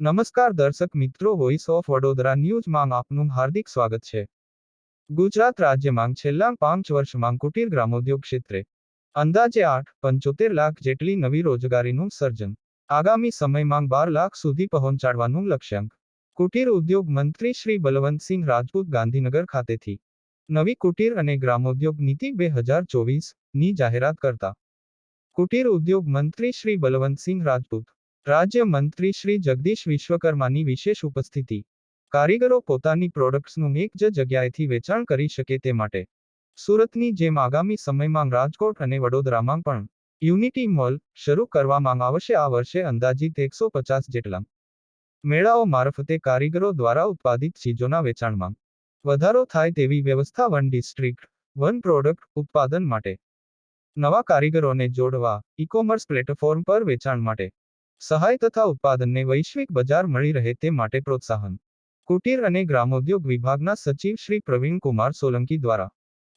નમસ્કાર દર્શક મિત્રો વોઇસ ઓફ વડોદરા ન્યૂઝમાં આપનું હાર્દિક સ્વાગત છે. ગુજરાત રાજ્યમાં છેલ્લા પાંચ વર્ષમાં કુટીર ગ્રામોદ્યોગ ક્ષેત્રે અંદાજે આઠ, પંચોતેર લાખ જેટલી નવી રોજગારીનું સર્જન આગામી સમયમાં બાર લાખ સુધી પહોંચાડવાનું લક્ષ્યાંક. કુટીર ઉદ્યોગ મંત્રી શ્રી બલવંતસિંહ રાજપૂત ગાંધીનગર ખાતેથી નવી કુટીર અને ગ્રામોદ્યોગ નીતિ બે હજાર ચોવીસની જાહેરાત કરતા કુટીર ઉદ્યોગ મંત્રી શ્રી બલવંતસિંહ રાજપૂત રાજ્ય મંત્રી શ્રી જગદીશ વિશ્વકર્માની વિશેષ ઉપસ્થિતિ. કારીગરો પોતાની પ્રોડક્ટ્સનું એક જ જગ્યાએથી વેચાણ કરી શકે તે માટે. સુરતની જેમ આગામી સમયમાં રાજકોટ અને વડોદરામાં પણ યુનિટી મોલ શરૂ કરવામાં આવશે. આ વર્ષે અંદાજિત એકસો પચાસ જેટલા મેળાઓ મારફતે કારીગરો દ્વારા ઉત્પાદિત ચીજોના વેચાણમાં વધારો થાય તેવી વ્યવસ્થા વન ડિસ્ટ્રિક્ટ, વન પ્રોડક્ટ ઉત્પાદન માટે. નવા કારીગરોને જોડવા ઈ કોમર્સ પ્લેટફોર્મ પર વેચાણ માટે સહાય તથા ઉત્પાદનને વૈશ્વિક બજાર મળી રહે તે માટે પ્રોત્સાહન. કુટીર અને ગ્રામોદ્યોગ વિભાગના સચિવ શ્રી પ્રવીણ કુમાર સોલંકી દ્વારા.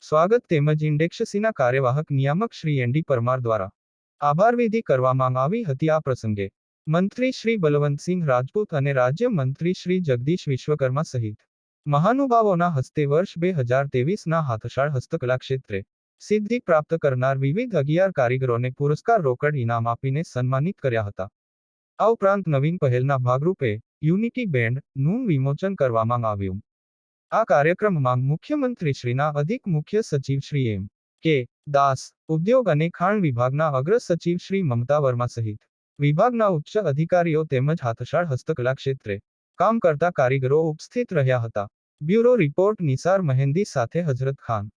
સ્વાગત તેમજ ઇન્ડેક્સસીના કાર્યવાહક નિયામક શ્રી એનડી પરમાર દ્વારા. આભારવિધિ કરવામાં આવી હતી આ પ્રસંગે. મંત્રી શ્રી બલવંતસિંહ રાજપૂત અને રાજ્ય મંત્રી શ્રી જગદીશ વિશ્વકર્મા સહિત મહાનુભાવોના હસ્તે વર્ષ બે હજાર તેવીસના હાથશાળ હસ્તકલા ક્ષેત્રે સિદ્ધિ પ્રાપ્ત કરનાર વિવિધ અગિયાર કારીગરોને પુરસ્કાર રોકડ ઇનામ આપીને સન્માનિત કર્યા હતા. આ ઉપરાંત નવીન પહેલના ભાગરૂપે યુનિટી બેન્ડનું વિમોચન કરવામાં આવ્યું. આ કાર્યક્રમમાં મુખ્યમંત્રીશ્રીના અધિક મુખ્ય સચિવ શ્રી એમ. કે. દાસ, ઉદ્યોગ અને ખાણ વિભાગના અગ્ર સચિવ શ્રી મમતા વર્મા સહિત વિભાગના ઉચ્ચ અધિકારીઓ તેમજ હાથશાળ હસ્તકલા ક્ષેત્રે કામ કરતા કારીગરો ઉપસ્થિત રહ્યા હતા. બ્યુરો રિપોર્ટ નિસાર મહેંદી સાથે હજરત ખાન.